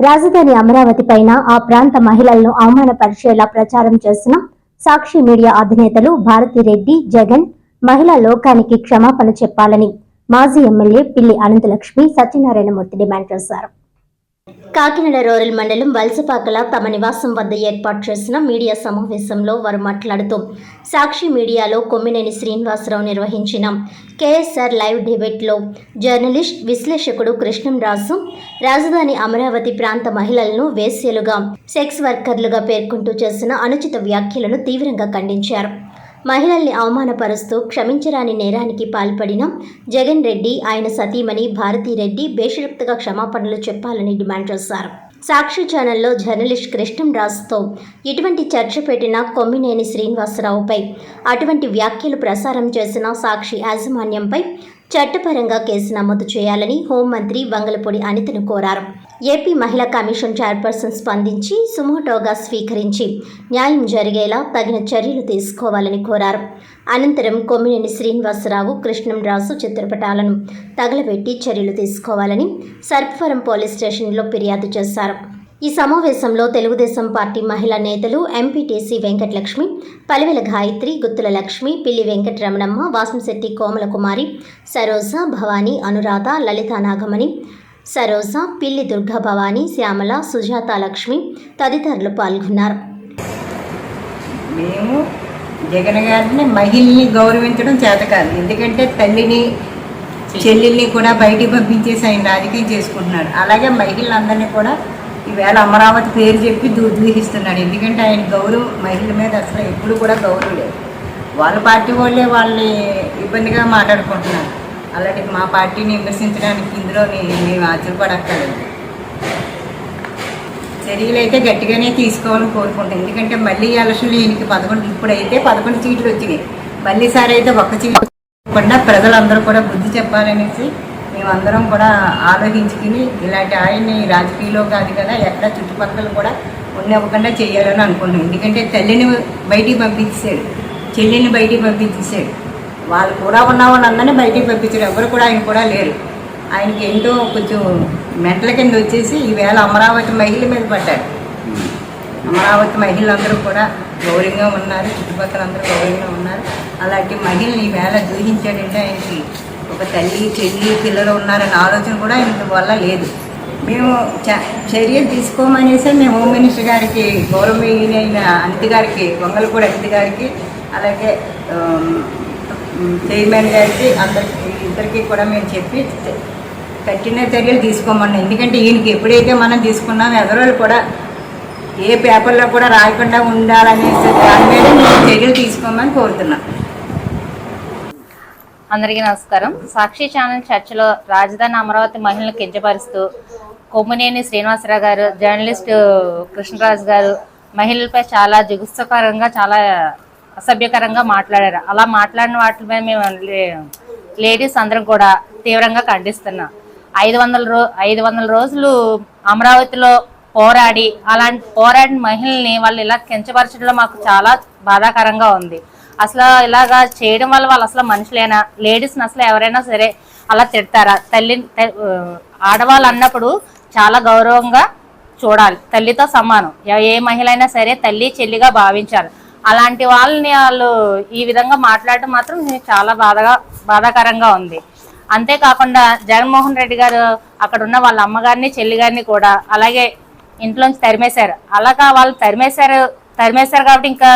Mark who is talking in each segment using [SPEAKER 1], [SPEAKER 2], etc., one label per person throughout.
[SPEAKER 1] రాజధాని అమరావతి పైన ఆ ప్రాంత మహిళలను అవమానపరిచేలా ప్రచారం చేసిన సాక్షి మీడియా అధినేతలు భారతిరెడ్డి జగన్ మహిళా లోకానికి క్షమాపణ చెప్పాలని మాజీ ఎమ్మెల్యే పిల్లి అనంతలక్ష్మి సత్యనారాయణమూర్తి డిమాండ్ చేశారు. కాకినాడ రూరల్ మండలం వలసపాకల తమ నివాసం వద్ద ఏర్పాటు చేసిన మీడియా సమావేశంలో వారు మాట్లాడుతూ సాక్షి మీడియాలో కొమ్మినేని శ్రీనివాసరావు నిర్వహించిన కేఎస్ఆర్ లైవ్ డిబేట్లో జర్నలిస్ట్ విశ్లేషకుడు కృష్ణంరాజు రాజధాని అమరావతి ప్రాంత మహిళలను వేశ్యలుగా సెక్స్ వర్కర్లుగా పేర్కొంటూ చేసిన అనుచిత వ్యాఖ్యలను తీవ్రంగా ఖండించారు. మహిళల్ని అవమానపరుస్తూ క్షమించరాని నేరానికి పాల్పడిన జగన్ రెడ్డి ఆయన సతీమణి భారతీరెడ్డి బేషరక్తగా క్షమాపణలు చెప్పాలని డిమాండ్ చేశారు. సాక్షి ఛానల్లో జర్నలిస్ట్ కృష్ణంరాజుతో ఇటువంటి చర్చ పెట్టిన కొమ్మినేని శ్రీనివాసరావుపై అటువంటి వ్యాఖ్యలు ప్రసారం చేసిన సాక్షి యాజమాన్యంపై చట్టపరంగా కేసు నమోదు చేయాలని హోంమంత్రి వంగలపూడి అనితను కోరారు. ఏపీ మహిళా కమిషన్ చైర్పర్సన్ స్పందించి సుమోటోగా స్వీకరించి న్యాయం జరిగేలా తగిన చర్యలు తీసుకోవాలని కోరారు. అనంతరం కొమ్మినేని శ్రీనివాసరావు కృష్ణంరాజు చిత్రపటాలను తగలబెట్టి చర్యలు తీసుకోవాలని సర్పవరం పోలీస్ స్టేషన్లో ఫిర్యాదు చేశారు. ఈ సమావేశంలో తెలుగుదేశం పార్టీ మహిళా నేతలు ఎంపీటీసీ వెంకటలక్ష్మి పలివెల గాయత్రి గుత్తుల లక్ష్మి పిల్లి వెంకటరమణమ్మ వాసంశెట్టి కోమల కుమారి సరోజ భవానీ అనురాధ లలితా నాగమణి సరోజ పిల్లి దుర్గా భవాని శ్యామల సుజాత లక్ష్మి తదితరులు పాల్గొన్నారు.
[SPEAKER 2] మేము జగన్ గారిని మహిళని గౌరవించడం చేత కాదు. ఎందుకంటే తల్లిని చెల్లెల్ని కూడా బయటికి పంపించేసి ఆయన రాజకీయం చేసుకుంటున్నాడు. అలాగే మహిళలందరినీ కూడా ఈవేళ అమరావతి పేరు చెప్పి దూ- ఎందుకంటే ఆయన గౌరవం మహిళల మీద అసలు ఎప్పుడు కూడా గౌరవం లేదు. వాళ్ళ పార్టీ వాళ్ళే వాళ్ళని ఇబ్బందిగా మాట్లాడుకుంటున్నారు. అలాంటి మా పార్టీని విమర్శించడానికి ఇందులో మేము ఆశ్చర్యపడక్కర్లేదు చర్యలు అయితే గట్టిగానే తీసుకోవాలని కోరుకుంటాం. ఎందుకంటే మళ్ళీ ఎలక్షన్లు ఈయనకి పదకొండు ఇప్పుడైతే పదకొండు సీట్లు వచ్చినాయి. మళ్ళీ సారి అయితే ఒక్క సీట్ కాకుండా ప్రజలందరూ కూడా బుద్ధి చెప్పాలనేసి మేమందరం కూడా ఆలోచించుకుని ఇలాంటి ఆయన్ని రాజకీయంలో కాదు కదా ఎక్కడ చుట్టుపక్కల కూడా ఉండనివ్వకుండా చేయాలని అనుకుంటున్నాం. ఎందుకంటే తల్లిని బయటికి పంపించాడు చెల్లిని బయటికి పంపించేశాడు. వాళ్ళు కూడా ఉన్న వాళ్ళందరినీ బయటికి పంపించాడు ఎవరు కూడా ఆయన కూడా లేరు. ఆయనకి ఏంటో కొంచెం మెంటల కింద వచ్చేసి ఈవేళ అమరావతి మహిళ మీద పడ్డాడు. అమరావతి మహిళలందరూ కూడా గౌరవంగా ఉన్నారు. చుట్టుపక్కల అందరూ గౌరవంగా ఉన్నారు. అలాంటి మహిళని ఈవేళ దూహించాడంటే ఆయనకి ఒక తల్లి చెల్లి పిల్లలు ఉన్నారనే ఆలోచన కూడా ఆయనకి వల్ల లేదు. మేము చ- చర్యలు తీసుకోమనేసి మేము హోమ్ మినిస్టర్ గారికి గౌరవనీయులైన అనిత గారికి వంగలపూడి అనిత గారికి అలాగే చైర్మన్ గారికి అందరికి ఇద్దరికి కూడా మేము చెప్పి కఠిన చర్యలు తీసుకోమన్నాం. ఎందుకంటే ఈయనకి ఎప్పుడైతే మనం తీసుకున్నాం ఎదరోళ్ళు కూడా ఏ పేపర్లో కూడా రాయకుండా ఉండాలనేసి దాని మీద మేము చర్యలు తీసుకోమని కోరుతున్నాం.
[SPEAKER 3] అందరికీ నమస్కారం. సాక్షి ఛానల్ చర్చలో రాజధాని అమరావతి మహిళలను కించపరుస్తూ కొమ్మునేని శ్రీనివాసరావు గారు జర్నలిస్ట్ కృష్ణరాజు గారు మహిళలపై చాలా జుగుత్సకరంగా చాలా అసభ్యకరంగా మాట్లాడారు. అలా మాట్లాడిన వాటిపై మేము లే- లేడీస్ అందరం కూడా తీవ్రంగా ఖండిస్తున్నాం. ఐదు వందల రో ఐదు వందల రోజులు అమరావతిలో పోరాడి అలాంటి పోరాడిన మహిళల్ని వాళ్ళు ఇలా కించపరచడంలో మాకు చాలా బాధాకరంగా ఉంది. అసలు ఇలాగా చేయడం వల్ల వాళ్ళు అసలు మనుషులేనా? లేడీస్ని అసలు ఎవరైనా సరే అలా తిడతారా? తల్లి ఆడవాళ్ళు అన్నప్పుడు చాలా గౌరవంగా చూడాలి. తల్లితో సమానం. ఏ మహిళ అయినా సరే తల్లి చెల్లిగా భావించాలి. అలాంటి వాళ్ళని వాళ్ళు ఈ విధంగా మాట్లాడటం మాత్రం చాలా బాధగా బాధాకరంగా ఉంది. అంతేకాకుండా జగన్మోహన్ రెడ్డి గారు అక్కడ ఉన్న వాళ్ళ అమ్మగారిని చెల్లి గారిని కూడా అలాగే ఇంట్లోంచి తరిమేశారు. అలాగా వాళ్ళు తరిమేశారు తరిమేశారు కాబట్టి ఇంకా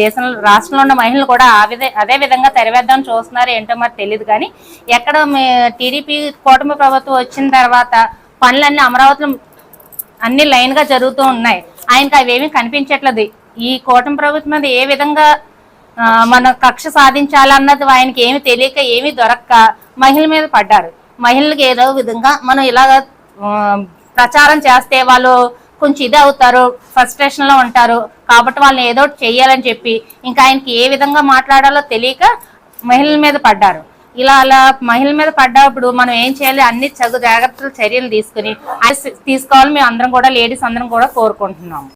[SPEAKER 3] దేశంలో రాష్ట్రంలో ఉన్న మహిళలు కూడా ఆ విధ అదే విధంగా తరివేద్దామని చూస్తున్నారు ఏంటో మరి తెలియదు కానీ ఎక్కడ టీడీపీ కూటమి ప్రభుత్వం వచ్చిన తర్వాత పనులన్నీ అమరావతిలో అన్ని లైన్గా జరుగుతూ ఉన్నాయి. ఆయనకి అవేమీ కనిపించట్లేదు. ఈ కూటమి ప్రభుత్వం మీద ఏ విధంగా మన కక్ష సాధించాలన్నది ఆయనకి ఏమి తెలియక ఏమీ దొరక్క మహిళల మీద పడ్డారు. మహిళలకు ఏదో విధంగా మనం ఇలాగ ప్రచారం చేస్తే వాళ్ళు కొంచెం ఇది అవుతారు ఫ్రస్ట్రేషన్లో ఉంటారు. కాబట్టి వాళ్ళని ఏదో ఒకటి చెయ్యాలని చెప్పి ఇంకా ఆయనకి ఏ విధంగా మాట్లాడాలో తెలియక మహిళల మీద పడ్డారు. ఇలా అలా మహిళల మీద పడ్డప్పుడు మనం ఏం చేయాలి? అన్ని చదువు జాగ్రత్తలు చర్యలు తీసుకుని తీసుకోవాలని మేము అందరం కూడా లేడీస్ అందరం కూడా కోరుకుంటున్నాము.